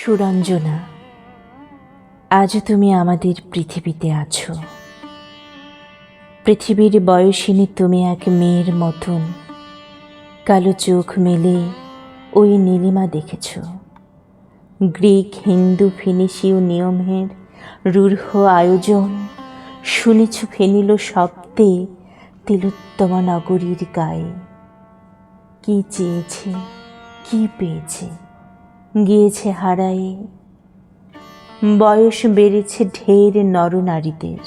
সুরঞ্জনা, আজ তুমি আমাদের পৃথিবীতে আছো। পৃথিবীর বয়সিনী তুমি এক মেয়ের মতন। কালো চোখ মেলে ওই নীলিমা দেখেছ। গ্রিক, হিন্দু, ফিনিশীয় নিয়মের রূঢ় আয়োজন। শুনেছ ফেনিল শব্দে তিলোত্তমা নগরীর গায়ে। কি চেয়েছে, কি পেয়েছে? গিয়েছে হারায়ে। বয়স বেড়েছে ঢের নরনারীদের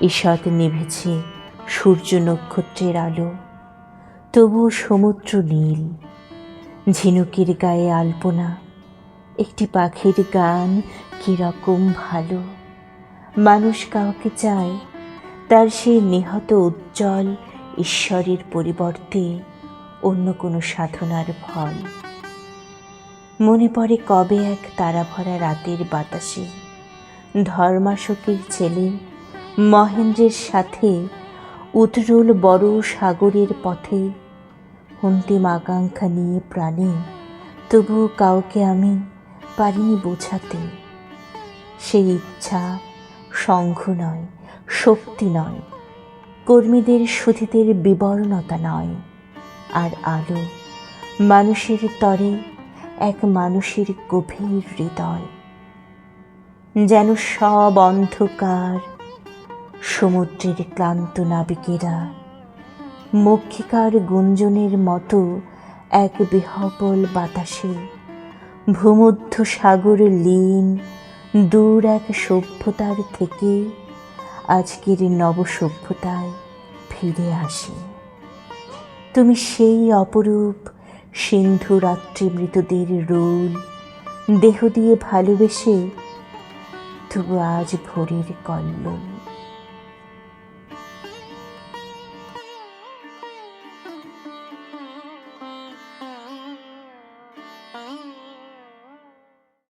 ঈষৎ নিভেছে সূর্য নক্ষত্রের আলো। তবুও সমুদ্র নীল। ঝিনুকের গায়ে আলপনা। একটি পাখির গান কীরকম ভালো। মানুষ কাউকে চায় তার সেই নিহত উজ্জ্বল ঈশ্বরের পরিবর্তে অন্য কোনো সাধনার ফল। মনে পড়ে কবে এক তারা ভরা রাতের বাতাসে। ধর্মাশোকের ছেলে মহেন্দ্রের সাথে উতরুল বড় সাগরের পথে। অন্তিম আকাঙ্ক্ষা নিয়ে প্রাণে তবুও কাউকে আমি পারিনি বোঝাতে। সেই ইচ্ছা সংঘ নয়, শক্তি নয়, কর্মীদের সুধীদের বিবর্ণতা নয়। আর আলো মানুষের তরে এক মানুষের গভীর হৃদয়, যেন সব অন্ধকার, সমুদ্রের ক্লান্ত নাবিকেরা, মক্ষিকার গুঞ্জনের মতো এক বিহবল বাতাসে ভূমধ্য সাগর লীন, দূর এক সভ্যতার থেকে আজকের নবসভ্যতায় ফিরে আসে। তুমি সেই অপরূপ সিন্ধু রাত্রি মৃতদের রোল। দেহ দিয়ে ভালোবেসে তবু আজ ভোরের কল্লোল।